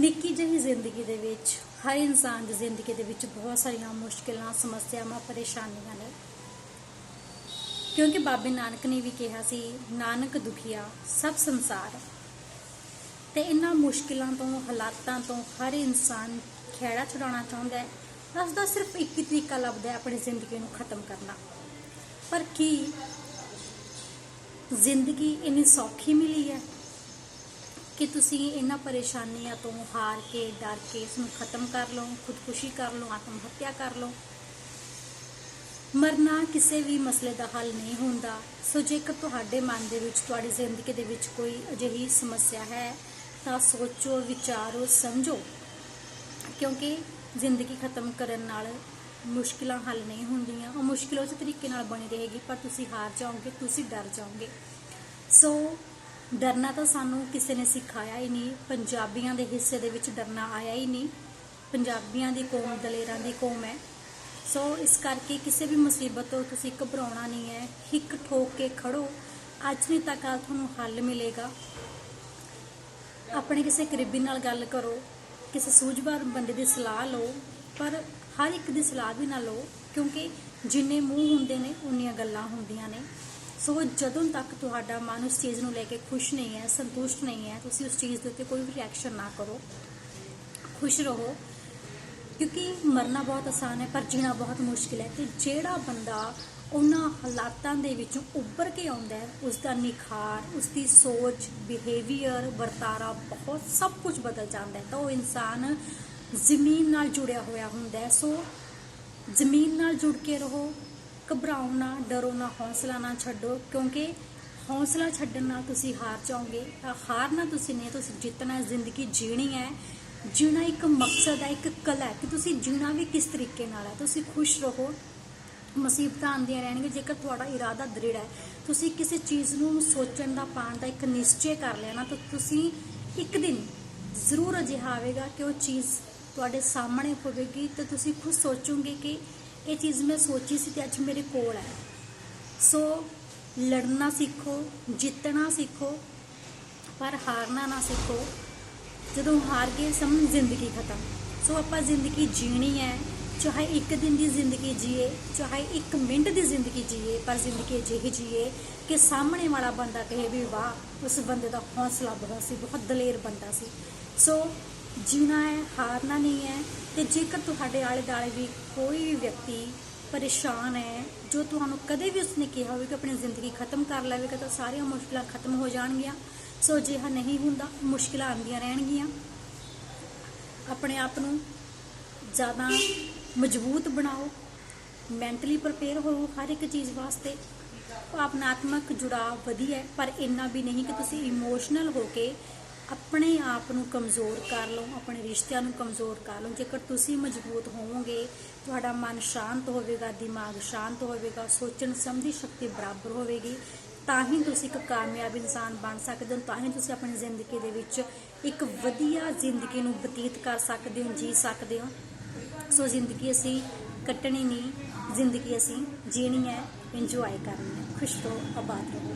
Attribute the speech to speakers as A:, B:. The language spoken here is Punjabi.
A: ਨਿੱਕੀ ਜਿਹੀ ਜ਼ਿੰਦਗੀ ਦੇ ਵਿੱਚ, ਹਰ ਇਨਸਾਨ ਦੀ ਜ਼ਿੰਦਗੀ ਦੇ ਵਿੱਚ ਬਹੁਤ ਸਾਰੀਆਂ ਮੁਸ਼ਕਿਲਾਂ, ਸਮੱਸਿਆਵਾਂ, ਪਰੇਸ਼ਾਨੀਆਂ ਨੇ। ਕਿਉਂਕਿ ਬਾਬੇ ਨਾਨਕ ਨੇ ਵੀ ਕਿਹਾ ਸੀ, ਨਾਨਕ ਦੁਖੀਆ, ਸਭ ਸੰਸਾਰ। ਤੇ ਇਹਨਾਂ ਮੁਸ਼ਕਿਲਾਂ ਤੋਂ, ਹਾਲਾਤਾਂ ਤੋਂ ਹਰ ਇਨਸਾਨ ਖੇੜਾ ਛੁਡਾਉਣਾ ਚਾਹੁੰਦਾ ਹੈ। ਉਸ ਦਾ ਸਿਰਫ ਇੱਕ ਹੀ ਤਰੀਕਾ ਲੱਭਦਾ ਹੈ ਆਪਣੀ ਜ਼ਿੰਦਗੀ ਨੂੰ ਖਤਮ ਕਰਨਾ। ਪਰ ਕੀ ਜ਼ਿੰਦਗੀ ਇੰਨੀ ਸੌਖੀ ਮਿਲੀ ਹੈ? ਕਿ ਤੁਸੀਂ ਇਹਨਾਂ ਪਰੇਸ਼ਾਨੀਆਂ ਤੋਂ ਹਾਰ ਕੇ, ਡਰ ਕੇ ਇਸ ਨੂੰ ਖਤਮ ਕਰ ਲਓ, ਖੁਦਕੁਸ਼ੀ ਕਰ ਲਓ, ਆਤਮ ਹੱਤਿਆ ਕਰ ਲਓ। ਮਰਨਾ ਕਿਸੇ ਵੀ ਮਸਲੇ ਦਾ ਹੱਲ ਨਹੀਂ ਹੁੰਦਾ। ਸੋ ਜੇਕਰ ਤੁਹਾਡੇ ਮਨ ਦੇ ਵਿੱਚ, ਤੁਹਾਡੀ ਜ਼ਿੰਦਗੀ ਦੇ ਵਿੱਚ ਕੋਈ ਅਜਿਹੀ ਸਮੱਸਿਆ ਹੈ, ਤਾਂ ਸੋਚੋ, ਵਿਚਾਰੋ, ਸਮਝੋ। ਕਿਉਂਕਿ ਜ਼ਿੰਦਗੀ ਖਤਮ ਕਰਨ ਨਾਲ ਮੁਸ਼ਕਿਲਾਂ ਹੱਲ ਨਹੀਂ ਹੁੰਦੀਆਂ। ਉਹ ਮੁਸ਼ਕਿਲ ਉਸ ਤਰੀਕੇ ਨਾਲ ਬਣੀ ਰਹੇਗੀ, ਪਰ ਤੁਸੀਂ ਹਾਰ ਜਾਓਗੇ, ਤੁਸੀਂ ਡਰ ਜਾਓਗੇ। ਸੋ ਡਰਨਾ ਤਾਂ ਸਾਨੂੰ ਕਿਸੇ ਨੇ ਸਿਖਾਇਆ ਹੀ ਨਹੀਂ। ਪੰਜਾਬੀਆਂ ਦੇ ਹਿੱਸੇ ਦੇ ਵਿੱਚ ਡਰਨਾ ਆਇਆ ਹੀ ਨਹੀਂ। ਪੰਜਾਬੀਆਂ ਦੀ ਕੌਮ ਦਲੇਰਾਂ ਦੀ ਕੌਮ ਹੈ। ਸੋ ਇਸ ਕਰਕੇ ਕਿਸੇ ਵੀ ਮੁਸੀਬਤ ਤੋਂ ਤੁਸੀਂ ਘਬਰਾਉਣਾ ਨਹੀਂ ਹੈ। ਹਿੱਕ ਠੋਕ ਕੇ ਖੜੋ। ਅੱਜ ਨਹੀਂ ਤਾਂ ਕੱਲ ਤੁਹਾਨੂੰ ਹੱਲ ਮਿਲੇਗਾ। ਆਪਣੇ ਕਿਸੇ ਕਰੀਬੀ ਨਾਲ ਗੱਲ ਕਰੋ। ਕਿਸੇ ਸੂਝਵਾਨ ਬੰਦੇ ਦੀ ਸਲਾਹ ਲਓ। ਪਰ ਹਰ ਇੱਕ ਦੀ ਸਲਾਹ ਵੀ ਨਾ ਲਓ। ਕਿਉਂਕਿ ਜਿੰਨੇ ਮੂੰਹ ਹੁੰਦੇ ਨੇ, ਉਨੀਆਂ ਗੱਲਾਂ ਹੁੰਦੀਆਂ ਨੇ। ਸੋ ਜਦੋਂ ਤੱਕ ਤੁਹਾਡਾ ਮਨ ਉਸ ਚੀਜ਼ ਨੂੰ ਲੈ ਕੇ ਖੁਸ਼ ਨਹੀਂ ਹੈ, ਸੰਤੁਸ਼ਟ ਨਹੀਂ ਹੈ, ਤੁਸੀਂ ਉਸ ਚੀਜ਼ ਦੇ ਉੱਤੇ ਕੋਈ ਵੀ ਰਿਐਕਸ਼ਨ ਨਾ ਕਰੋ। ਖੁਸ਼ ਰਹੋ, ਕਿਉਂਕਿ ਮਰਨਾ ਬਹੁਤ ਆਸਾਨ ਹੈ, ਪਰ ਜੀਣਾ ਬਹੁਤ ਮੁਸ਼ਕਿਲ ਹੈ। ਤੇ ਜਿਹੜਾ ਬੰਦਾ ਉਹਨਾਂ ਹਾਲਾਤਾਂ ਦੇ ਵਿੱਚੋਂ ਉੱਭਰ ਕੇ ਆਉਂਦਾ ਹੈ ਉਸ ਦਾ ਨਿਖਾਰ ਉਸ ਦੀ ਸੋਚ ਬਿਹੇਵੀਅਰ ਵਰਤਾਰਾ ਬਹੁਤ ਸਭ ਕੁਝ ਬਦਲ ਜਾਂਦਾ ਹੈ। ਤਾਂ ਉਹ ਇਨਸਾਨ ਜ਼ਮੀਨ ਨਾਲ ਜੁੜਿਆ ਹੋਇਆ ਹੁੰਦਾ ਹੈ। ਸੋ ਜ਼ਮੀਨ ਨਾਲ ਜੁੜ ਕੇ ਰਹੋ ਘਬਰਾਓ ਨਾ, ਡਰੋ ਨਾ, ਹੌਸਲਾ ਨਾ ਛੱਡੋ, ਕਿਉਂਕਿ ਹੌਸਲਾ ਛੱਡਣ ਨਾਲ ਤੁਸੀਂ ਹਾਰ ਜਾਓਗੇ। ਹਾਰਨਾ ਤੁਸੀਂ ਨਹੀਂ, ਤੁਸੀਂ ਜਿੱਤਣਾ ਜ਼ਿੰਦਗੀ ਜੀਣੀ ਹੈ। ਜੀਣਾ ਇੱਕ ਮਕਸਦ ਹੈ, ਇੱਕ ਕਲਾ ਹੈ ਕਿ ਤੁਸੀਂ ਜੀਣਾ ਵੀ ਕਿਸ ਤਰੀਕੇ ਨਾਲ ਹੈ। ਤੁਸੀਂ ਖੁਸ਼ ਰਹੋ। ਮੁਸੀਬਤਾਂ ਆਉਂਦੀਆਂ ਰਹਿਣਗੀਆਂ, ਜੇਕਰ ਤੁਹਾਡਾ ਇਰਾਦਾ ਦ੍ਰਿੜ ਹੈ। ਤੁਸੀਂ ਕਿਸੇ ਚੀਜ਼ ਨੂੰ ਸੋਚਣ ਦਾ ਪਾਣ ਦਾ ਇੱਕ ਨਿਸ਼ਚੈ ਕਰ ਲਿਆ ਨਾ, ਤਾਂ ਤੁਸੀਂ ਇੱਕ ਦਿਨ ਜ਼ਰੂਰ ਅਜਿਹਾ ਆਵੇਗਾ ਕਿ ਉਹ ਚੀਜ਼ ਤੁਹਾਡੇ ਸਾਹਮਣੇ ਹੋਵੇਗੀ। ਤੇ ਤੁਸੀਂ ਖੁਦ ਸੋਚੋਗੇ ਕਿ ਇਹ ਚੀਜ਼ ਮੈਂ ਸੋਚੀ ਸੀ ਤੇ ਅੱਜ ਮੇਰੇ ਕੋਲ ਹੈ। ਸੋ ਲੜਨਾ ਸਿੱਖੋ, ਜਿੱਤਣਾ ਸਿੱਖੋ, ਪਰ ਹਾਰਨਾ ਨਾ ਸਿੱਖੋ। ਜਦੋਂ ਹਾਰ ਗਏ ਸਮਝ ਜ਼ਿੰਦਗੀ ਖਤਮ। ਸੋ ਆਪਾਂ ਜ਼ਿੰਦਗੀ ਜੀਣੀ ਹੈ। ਚਾਹੇ ਇੱਕ ਦਿਨ ਦੀ ਜ਼ਿੰਦਗੀ ਜੀਏ, ਚਾਹੇ ਇੱਕ ਮਿੰਟ ਦੀ ਜ਼ਿੰਦਗੀ ਜੀਏ, ਪਰ ਜ਼ਿੰਦਗੀ ਅਜਿਹੀ ਜੀਏ ਕਿ ਸਾਹਮਣੇ ਵਾਲਾ ਬੰਦਾ ਕਹੇ ਵੀ, ਵਾਹ, ਉਸ ਬੰਦੇ ਦਾ ਹੌਸਲਾ ਬਹੁਤ ਸੀ, ਬਹੁਤ ਦਲੇਰ ਬੰਦਾ ਸੀ। ਸੋ ਜੀਣਾ ਹੈ, ਹਾਰਨਾ ਨਹੀਂ ਹੈ ਤੇ ਜੇਕਰ ਤੁਹਾਡੇ ਆਲੇ ਦਾਲੇ ਵੀ ਕੋਈ ਵੀ ਵਿਅਕਤੀ ਪਰੇਸ਼ਾਨ ਹੈ, ਜੋ ਤੁਹਾਨੂੰ ਕਦੇ ਵੀ ਉਸਨੇ ਕਿਹਾ ਹੋਵੇ ਕਿ ਆਪਣੀ ਜ਼ਿੰਦਗੀ ਖਤਮ ਕਰ ਲਵੇਗਾ ਤਾਂ ਸਾਰੀਆਂ ਮੁਸ਼ਕਲਾਂ ਖਤਮ ਹੋ ਜਾਣਗੀਆਂ, ਸੋ ਅਜਿਹਾ ਨਹੀਂ ਹੁੰਦਾ, ਮੁਸ਼ਕਲਾਂ ਆਉਂਦੀਆਂ ਰਹਿਣਗੀਆਂ। ਆਪਣੇ ਆਪ ਨੂੰ ਜ਼ਿਆਦਾ ਮਜ਼ਬੂਤ ਬਣਾਓ, ਮੈਂਟਲੀ ਪ੍ਰਪੇਅਰ ਹੋਵੋ ਹਰ ਇੱਕ ਚੀਜ਼ ਵਾਸਤੇ। ਭਾਵਨਾਤਮਕ ਜੁੜਾਅ ਵਧੀਆ ਪਰ ਇੰਨਾ ਵੀ ਨਹੀਂ ਕਿ ਤੁਸੀਂ ਇਮੋਸ਼ਨਲ ਹੋ ਕੇ ਆਪਣੇ ਆਪ ਨੂੰ ਕਮਜ਼ੋਰ ਕਰ ਲਓ, ਆਪਣੇ ਰਿਸ਼ਤਿਆਂ ਨੂੰ ਕਮਜ਼ੋਰ ਕਰ ਲਓ। ਜੇਕਰ ਤੁਸੀਂ ਮਜ਼ਬੂਤ ਹੋਵੋਗੇ, ਤੁਹਾਡਾ ਮਨ ਸ਼ਾਂਤ ਹੋਵੇਗਾ, ਦਿਮਾਗ ਸ਼ਾਂਤ ਹੋਵੇਗਾ, ਸੋਚਣ ਸਮਝੀ ਸ਼ਕਤੀ ਬਰਾਬਰ ਹੋਵੇਗੀ, ਤਾਂ ਹੀ ਤੁਸੀਂ ਇੱਕ ਕਾਮਯਾਬ ਇਨਸਾਨ ਬਣ ਸਕਦੇ ਹੋ, ਤਾਂ ਹੀ ਤੁਸੀਂ ਆਪਣੀ ਜ਼ਿੰਦਗੀ ਦੇ ਵਿੱਚ ਇੱਕ ਵਧੀਆ ਜ਼ਿੰਦਗੀ ਨੂੰ ਬਤੀਤ ਕਰ ਸਕਦੇ ਹੋ, ਜੀ ਸਕਦੇ ਹੋ। ਸੋ ਜ਼ਿੰਦਗੀ ਅਸੀਂ ਕੱਟਣੀ ਨਹੀਂ, ਜ਼ਿੰਦਗੀ ਅਸੀਂ ਜੀਣੀ ਹੈ ਇੰਜੋਏ ਕਰਨੀ ਹੈ। ਖੁਸ਼ ਰਹੋ, ਆਬਾਦ ਰਹੋ।